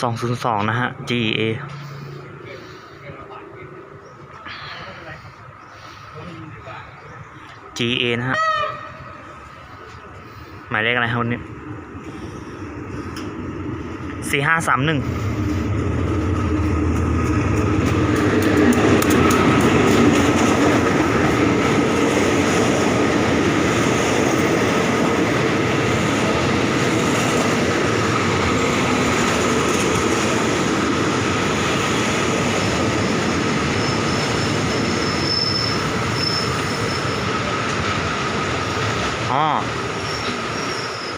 สองศูนย์สองนะฮะ GA จีเอนะฮะ หมายเลขอะไรครับวันนี้สี่ห้าสามหนึ่ง อ๋อ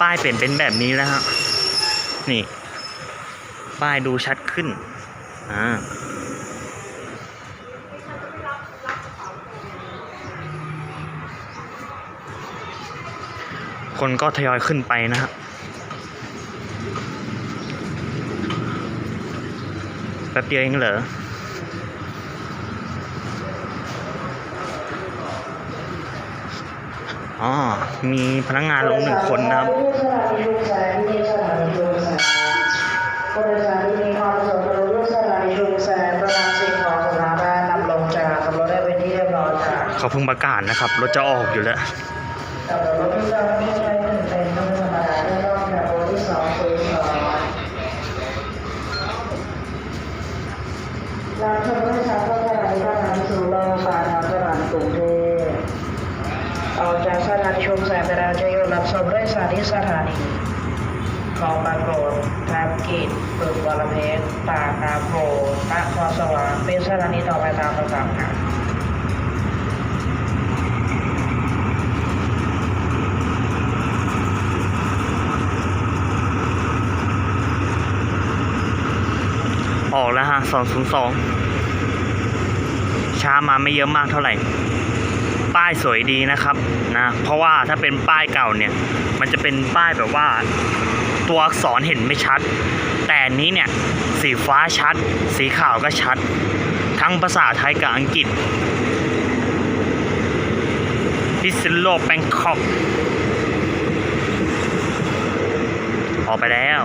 ป้ายเปลี่ยนเป็นแบบนี้แล้วฮะ นี่ ป้ายดูชัดขึ้น อ่าคนก็ทยอยขึ้นไปนะฮะแป๊บเดียวเองเหรอ อ๋อ มีพนักงานลงหนึ่งคนนะครับผู้โดยสารที่ถูกแสงที่สถานีถูกแสงผู้โดยสารที่มีความประสงค์จะลงที่สถานีถูกแสงประนำสิ่งของสำนักงานนำลงจากขับรถได้เป็นที่เรียบร้อยค่ะเขาเพิ่งประกาศนะครับ รถจะออกอยู่แล้วกับรถ กากสถานีชมแสงไปแล้วจะยู่รับส่งผู้โดยสารที่สถานีคลองบางโกรธทับกิจปึกวรเพชรปากน้ำโพนครสวรรค์เป็นสถานีต่อไปตามลำดับค่ะออกแล้วฮะสองศูนย์สองช้ามาไม่เยอะมากเท่าไหร่ ป้ายสวยดีนะครับนะเพราะว่าถ้าเป็นป้ายเก่าเนี่ยมันจะเป็นป้ายแบบว่าตัวอักษรเห็นไม่ชัด แต่นนี้เนี่ยสีฟ้าชัด สีขาวก็ชัด ทั้งภาษาไทยกับอังกฤษพิซซิโลแบงคอกออกไปแล้ว